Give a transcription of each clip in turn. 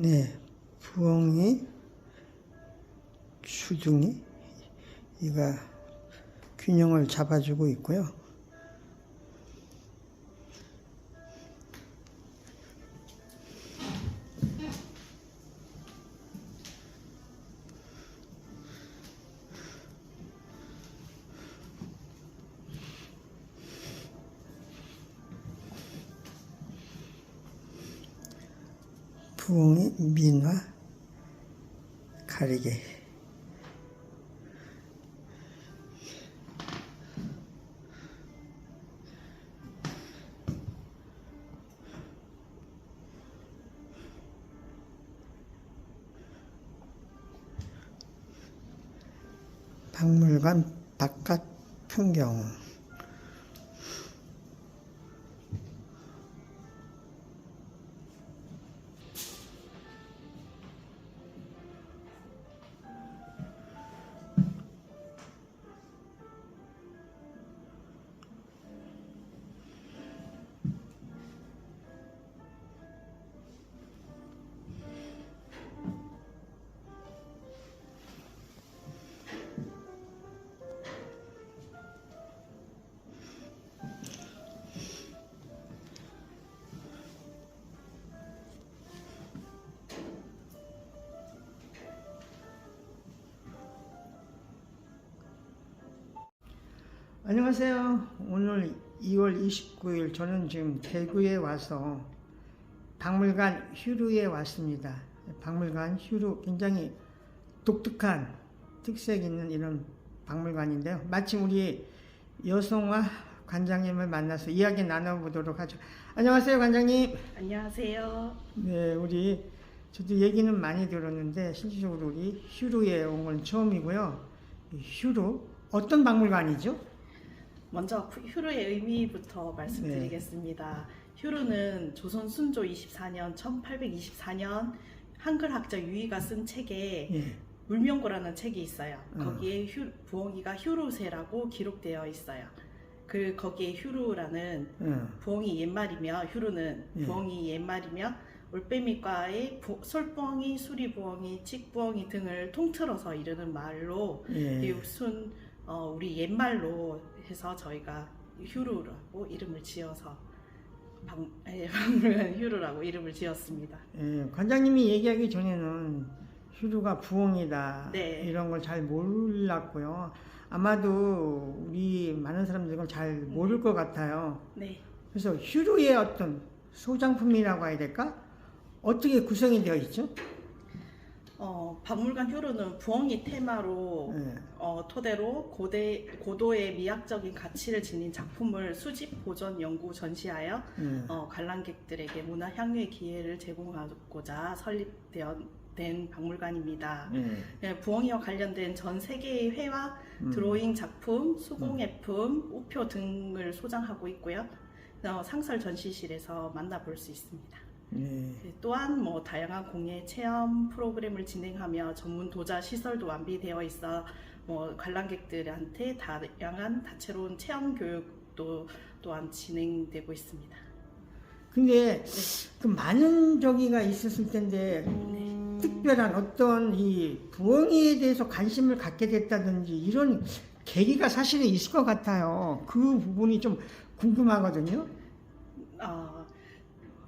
네, 부엉이, 주둥이, 이가 균형을 잡아주고 있고요. 박물관 바깥 풍경. 안녕하세요. 오늘 2월 29일 저는 지금 대구에 와서 박물관 휴루에 왔습니다. 박물관 휴루 굉장히 독특한 특색 있는 이런 박물관인데요. 마침 우리 여성화 관장님을 만나서 이야기 나눠보도록 하죠. 안녕하세요, 관장님. 안녕하세요. 네, 우리 저도 얘기는 많이 들었는데 실질적으로 우리 휴루에 온 건 처음이고요. 이 휴루 어떤 박물관이죠? 먼저 휴루의 의미부터 말씀드리겠습니다. 휴루는 조선 순조 24년 1824년 한글 학자 유희가 쓴 책에 예. 물명고라는 책이 있어요. 음. 거기에 휴, 부엉이가 휴루새라고 기록되어 있어요. 그 거기에 휴루라는 응. 부엉이 옛말이며 휴루는 예. 부엉이 옛말이며 올빼미과의 부- 솔부엉이, 수리부엉이, 찍부엉이 등을 통틀어서 이르는 말로 예. 이순 어, 우리 옛말로 해서 저희가 휴루라고 이름을 지어서 박, 예, 박물관 휴루라고 이름을 지었습니다. 예, 관장님이 얘기하기 전에는 휴루가 부엉이다 네. 이런 걸 잘 몰랐고요. 아마도 우리 많은 사람들은 잘 모를 것 같아요. 네, 그래서 휴루의 어떤 소장품이라고 해야 될까? 어떻게 구성이 되어 있죠? 어, 박물관 휴루는 부엉이 테마로 예. 어, 토대로 고대, 고도의 미학적인 가치를 지닌 작품을 수집, 보존, 연구, 전시하여 예. 어, 관람객들에게 문화 향유의 기회를 제공하고자 설립되어 된 박물관입니다. 예. 예, 부엉이와 관련된 전 세계의 회화, 음. 드로잉 작품, 수공예품, 우표 등을 소장하고 있고요. 어, 상설 전시실에서 만나볼 수 있습니다. 예. 네, 또한 뭐 다양한 공예 체험 프로그램을 진행하며 전문 도자 시설도 완비되어 있어 뭐 관람객들한테 다양한 다채로운 체험 교육도 또한 진행되고 있습니다. 근데 그 많은 저기가 있었을 텐데 특별한 어떤 이 부엉이에 대해서 관심을 갖게 됐다든지 이런 계기가 사실은 있을 것 같아요. 그 부분이 좀 궁금하거든요. 어,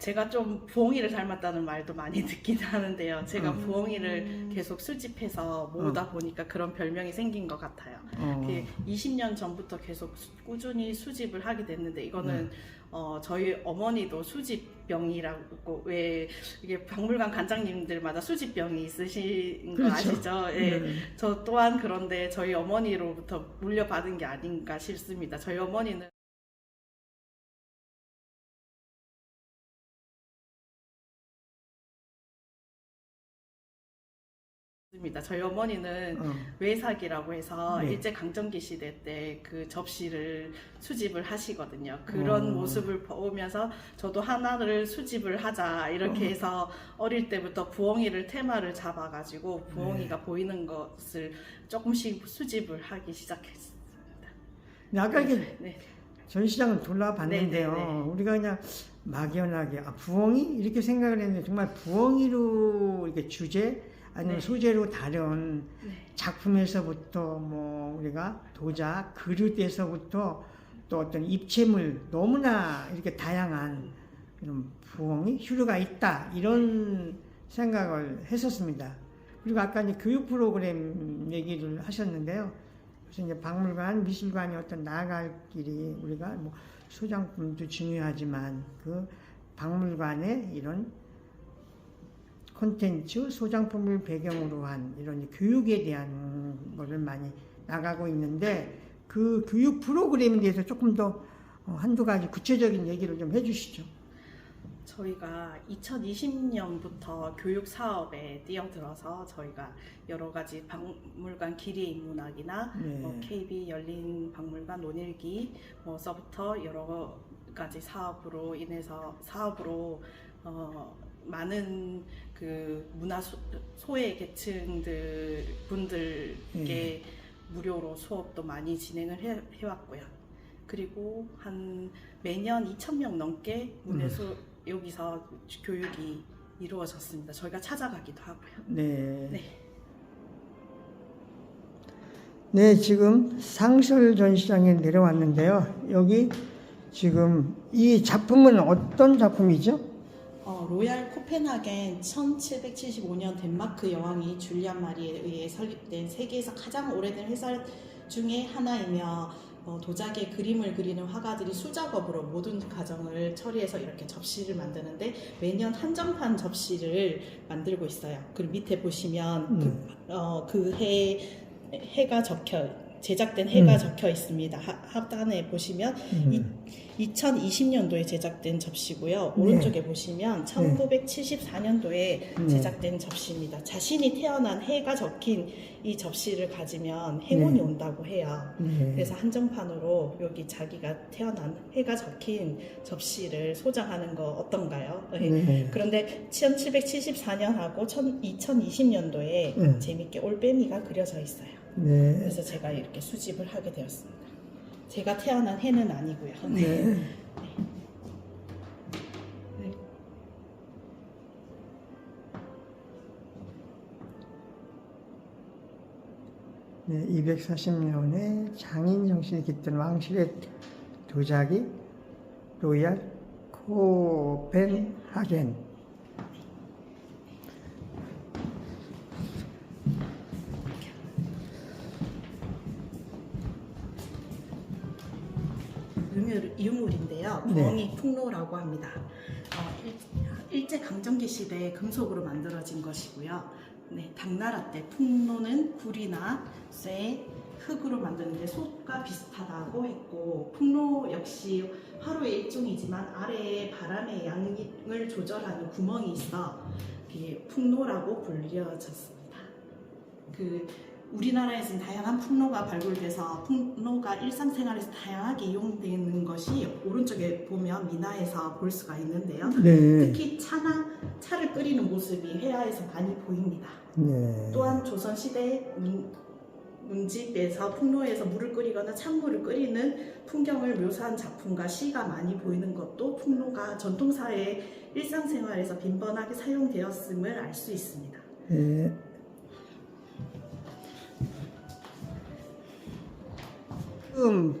제가 좀 부엉이를 닮았다는 말도 많이 듣긴 하는데요. 제가 음. 부엉이를 계속 수집해서 모으다 보니까 그런 별명이 생긴 것 같아요. 어. 그 20년 전부터 계속 수- 꾸준히 수집을 하게 됐는데 이거는 어, 저희 어머니도 수집병이라고 왜 이게 박물관 관장님들마다 수집병이 있으신 거 그렇죠. 아시죠? 예. 네. 저 또한 그런데 저희 어머니로부터 물려받은 게 아닌가 싶습니다. 저희 어머니는 있습니다. 저희 어머니는 어. 외삭이라고 해서 네. 일제 강점기 시대 때 그 접시를 수집을 하시거든요. 그런 어. 모습을 보면서 저도 하나를 수집을 하자 이렇게 어. 해서 어릴 때부터 부엉이를 테마를 잡아가지고 부엉이가 네. 보이는 것을 조금씩 수집을 하기 시작했습니다. 근데 아까 이렇게 네. 전시장을 돌아봤는데요. 네, 네, 네. 우리가 그냥 막연하게 아, 부엉이 이렇게 생각을 했는데 정말 부엉이로 이렇게 주제 아니면 네. 소재로 다른 네. 작품에서부터 뭐 우리가 도자 그릇에서부터 또 어떤 입체물 너무나 이렇게 다양한 이런 부엉이 휴류가 있다 이런 생각을 했었습니다. 그리고 아까 이제 교육 프로그램 얘기를 하셨는데요. 그래서 이제 박물관, 미술관이 어떤 나아갈 길이 우리가 뭐 소장품도 중요하지만 그 박물관의 이런 콘텐츠, 소장품을 배경으로 한 이런 교육에 대한 거를 많이 나가고 있는데 그 교육 프로그램에 대해서 조금 더 어, 한두 가지 구체적인 얘기를 좀 해주시죠. 저희가 2020년부터 교육 사업에 뛰어들어서 저희가 여러 가지 박물관 길이의 인문학이나 네. 뭐 KB 열린 박물관 논일기 뭐서부터 여러 가지 사업으로 인해서 사업으로 어, 많은 그 문화 소, 소외 계층들 분들께 무료로 수업도 많이 진행을 해, 해왔고요. 그리고 한 매년 2,000명 넘게 문해소 여기서 교육이 이루어졌습니다. 저희가 찾아가기도 하고요. 네. 네. 네, 지금 상설 전시장에 내려왔는데요. 여기 지금 이 작품은 어떤 작품이죠? 어, 로얄 코펜하겐 1775년 덴마크 여왕이 줄리안 마리에 의해 설립된 세계에서 가장 오래된 회사 중에 하나이며 어, 도자기에 그림을 그리는 화가들이 수작업으로 모든 과정을 처리해서 이렇게 접시를 만드는데 매년 한정판 접시를 만들고 있어요. 그리고 밑에 보시면 음. 그, 어, 그 해, 해가 적혀 제작된 해가 음. 적혀 있습니다. 하, 하단에 보시면 음. 2020년도에 제작된 접시고요. 네. 오른쪽에 보시면 1974년도에 네. 제작된 접시입니다. 자신이 태어난 해가 적힌 이 접시를 가지면 행운이 네. 온다고 해요. 네. 그래서 한정판으로 여기 자기가 태어난 해가 적힌 접시를 소장하는 거 어떤가요? 네. 그런데 1774년하고 2020년도에 네. 재밌게 올빼미가 그려져 있어요. 네. 그래서 제가 이렇게 수집을 하게 되었습니다. 제가 태어난 해는 아니고요. 네. 네. 네, 240년에 장인 정신이 깃든 왕실의 도자기 로얄 코펜하겐 유물, 유물인데요. 네. 부엉이 풍로라고 합니다. 어, 일, 제 강점기 시대에 금속으로 만들어진 것이고요. 네, 당나라 때 풍로는 굴이나 쇠, 흙으로 만드는데 솥과 비슷하다고 했고 풍로 역시 화로의 일종이지만 아래에 바람의 양을 조절하는 구멍이 있어 풍로라고 불려졌습니다. 그 우리나라에서는 다양한 풍로가 발굴돼서 풍로가 일상생활에서 다양하게 이용되는 것이 오른쪽에 보면 미나에서 볼 수가 있는데요. 네. 특히 차나 차를 끓이는 모습이 회화에서 많이 보입니다. 네. 또한 조선 시대 문, 문집에서 풍로에서 물을 끓이거나 찬물을 끓이는 풍경을 묘사한 작품과 시가 많이 보이는 것도 풍로가 전통사회의 일상생활에서 빈번하게 사용되었음을 알 수 있습니다. 네. 지금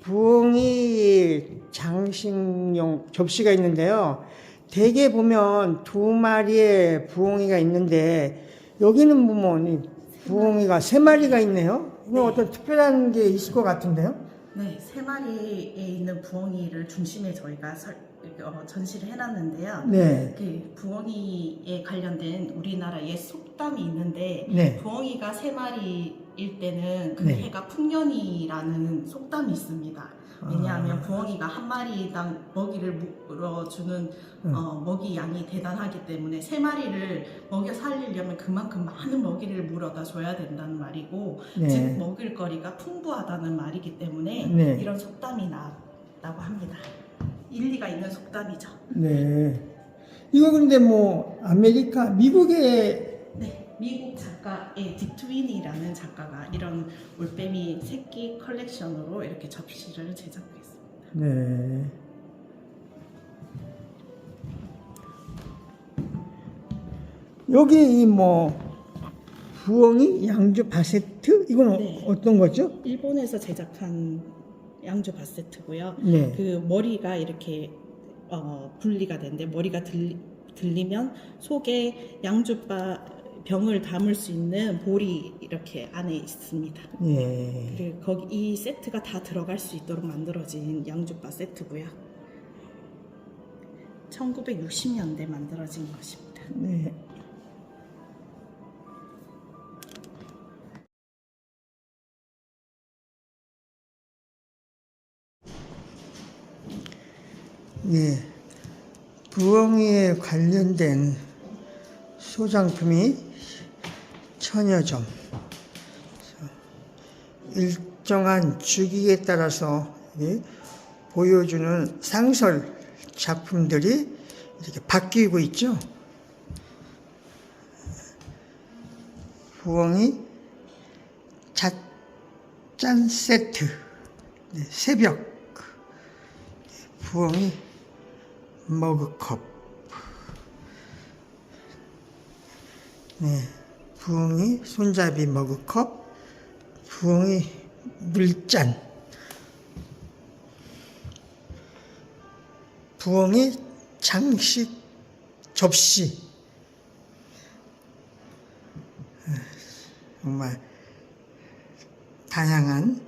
부엉이 장식용 접시가 있는데요. 대개 보면 두 마리의 부엉이가 있는데 여기는 보면 이 부엉이가 세 마리가 있네요. 이거 네. 어떤 특별한 게 있을 것 같은데요? 네, 세 마리에 있는 부엉이를 중심에 저희가 설- 어, 전시를 해놨는데요. 네. 그 부엉이에 관련된 우리나라의 속담이 있는데 네. 부엉이가 세 마리 일 때는 그 네. 해가 풍년이라는 속담이 있습니다. 왜냐하면 아. 부엉이가 한 마리당 먹이를 물어주는 음. 어, 먹이 양이 대단하기 때문에 세 마리를 먹여 살리려면 그만큼 많은 먹이를 물어다 줘야 된다는 말이고 네. 즉 먹을 거리가 풍부하다는 말이기 때문에 네. 이런 속담이 나왔다고 합니다. 일리가 있는 속담이죠. 네. 이거 근데 뭐 아메리카 미국의 네, 미국 작가의 디트윈이라는 작가가 이런 올빼미 새끼 컬렉션으로 이렇게 접시를 제작했습니다. 네. 여기 이뭐 부엉이 양주 바세트 이건 어, 네. 어떤 거죠? 일본에서 제작한 양주 바세트고요. 네. 그 머리가 이렇게 어, 분리가 되는데 머리가 들리, 들리면 속에 양주바 병을 담을 수 있는 볼이 이렇게 안에 있습니다. 예. 그리고 거기 이 세트가 다 들어갈 수 있도록 만들어진 양주바 세트고요. 1960년대 만들어진 것입니다. 네. 네. 부엉이에 관련된 소장품이 천여 점. 일정한 주기에 따라서 이 보여주는 상설 작품들이 이렇게 바뀌고 있죠. 부엉이 잣짠 세트, 네, 새벽, 부엉이 머그컵, 네, 부엉이 손잡이 머그컵, 부엉이 물잔, 부엉이 장식 접시, 정말 다양한.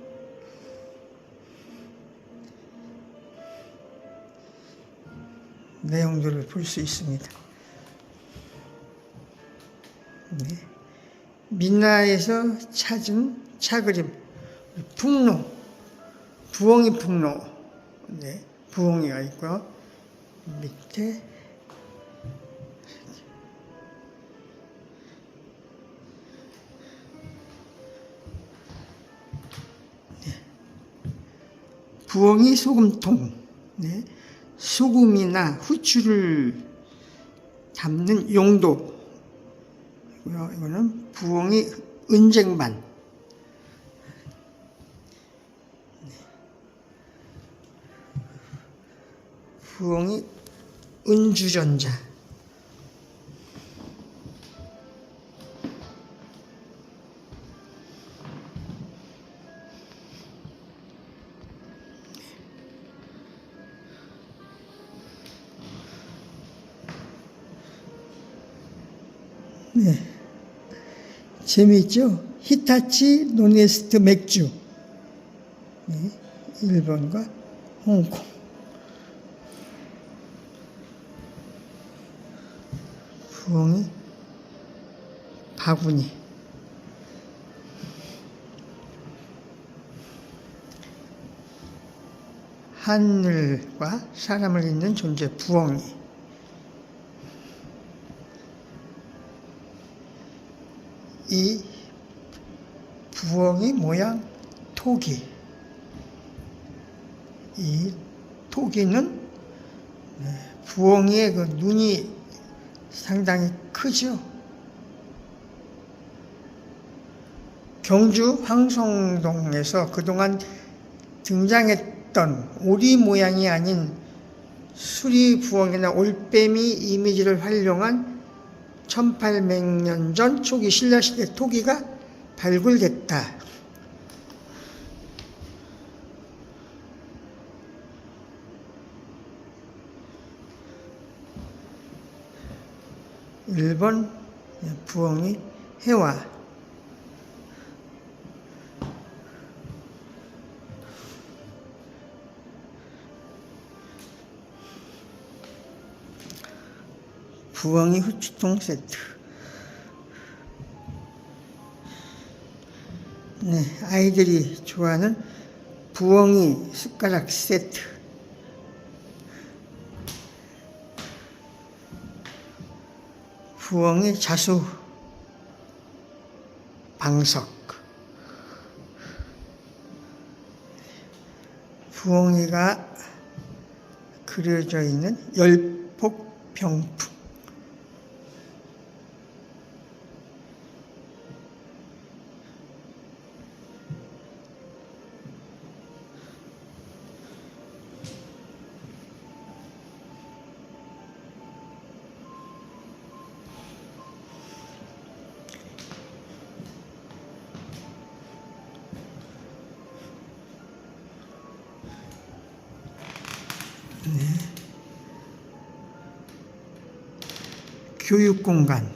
내용들을 볼 수 있습니다. 네. 민나에서 찾은 차그림 풍로 부엉이 풍로 네. 부엉이가 있고요. 밑에 부엉이 소금통, 네. 소금이나 후추를 담는 용도. 이고요. 이거는 부엉이 은쟁반. 네. 부엉이 은주전자. 네. 재미있죠? 히타치 노네스트 맥주. 네. 일본과 홍콩. 부엉이 바구니. 하늘과 사람을 잇는 존재 부엉이. 이 부엉이 모양 토기. 이 토기는 네, 부엉이의 그 눈이 상당히 크죠. 경주 황성동에서 그동안 등장했던 오리 모양이 아닌 수리 부엉이나 올빼미 이미지를 활용한 1800년 전 초기 신라시대 토기가 발굴됐다. 일본 부엉이 해와 부엉이 후추통 세트. 네, 아이들이 좋아하는 부엉이 숟가락 세트. 부엉이 자수 방석. 부엉이가 그려져 있는 열폭 병풍 교육 공간.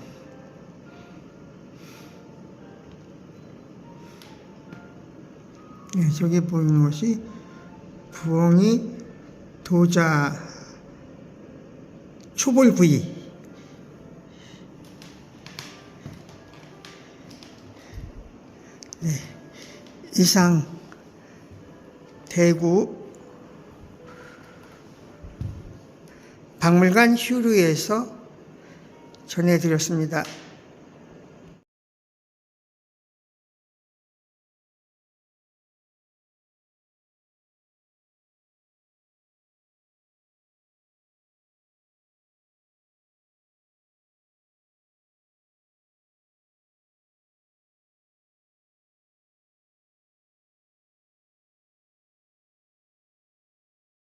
예, 저기 보이는 것이 부엉이 도자 초벌구이. 네, 이상 대구 박물관 휴루에서 전해드렸습니다.